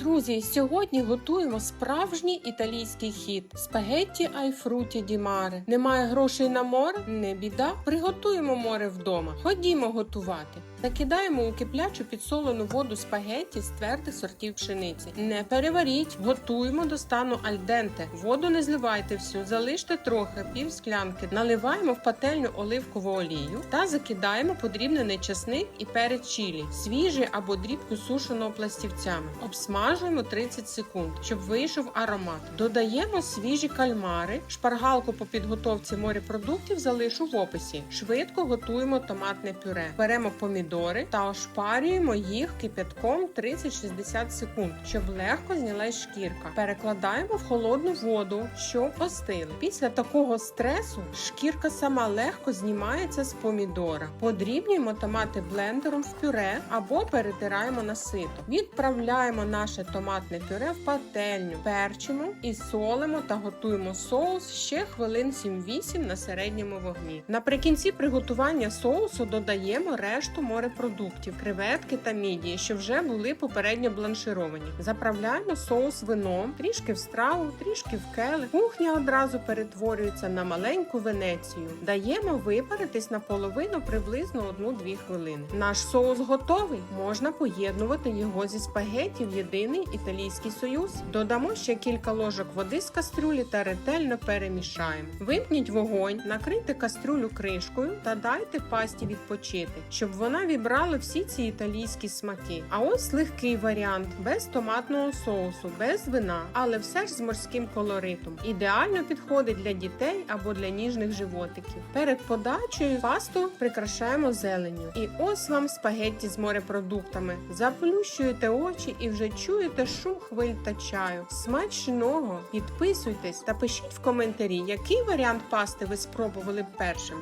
Друзі, сьогодні готуємо справжній італійський хід спагетті айфруті ді маре. Немає грошей на море? Не біда. Приготуємо море вдома. Ходімо готувати. Закидаємо у киплячу підсолену воду спагетті з твердих сортів пшениці. Не переваріть, готуємо до стану альденте. Воду не зливайте всю, залиште трохи, пів склянки. Наливаємо в пательню оливкову олію та закидаємо подрібнений часник і перець чилі, свіжий або дрібку сушеного пластівцями. Обсмажуємо 30 секунд, щоб вийшов аромат. Додаємо свіжі кальмари, шпаргалку по підготовці морепродуктів залишу в описі. Швидко готуємо томатне пюре. Беремо помідори та ошпарюємо їх кипятком 30-60 секунд, щоб легко знялась шкірка. Перекладаємо в холодну воду, щоб остили. Після такого стресу шкірка сама легко знімається з помідора. Подрібнюємо томати блендером в пюре або перетираємо на сито. Відправляємо наше томатне пюре в пательню, перчимо і солимо та готуємо соус ще хвилин 7-8 на середньому вогні. Наприкінці приготування соусу додаємо решту морепродуктів, креветки та мідії, що вже були попередньо бланшировані. Заправляємо соус вином, трішки в страву, трішки в келих. Кухня одразу перетворюється на маленьку венецію. Даємо випаритись наполовину приблизно 1-2 хвилини. Наш соус готовий. Можна поєднувати його зі спагетті в єдиний італійський союз. Додамо ще кілька ложок води з кастрюлі та ретельно перемішаємо. Вимкніть вогонь, накрийте кастрюлю кришкою та дайте пасті відпочити, щоб вона вібрала всі ці італійські смаки. А ось легкий варіант без томатного соусу, без вина, але все ж з морським колоритом. Ідеально підходить для дітей або для ніжних животиків. Перед подачею пасту прикрашаємо зеленню. І ось вам спагетті з морепродуктами. Заплющуєте очі і вже чуєте шум хвиль та чаю. Смачного! Підписуйтесь та пишіть в коментарі, який варіант пасти ви спробували першим.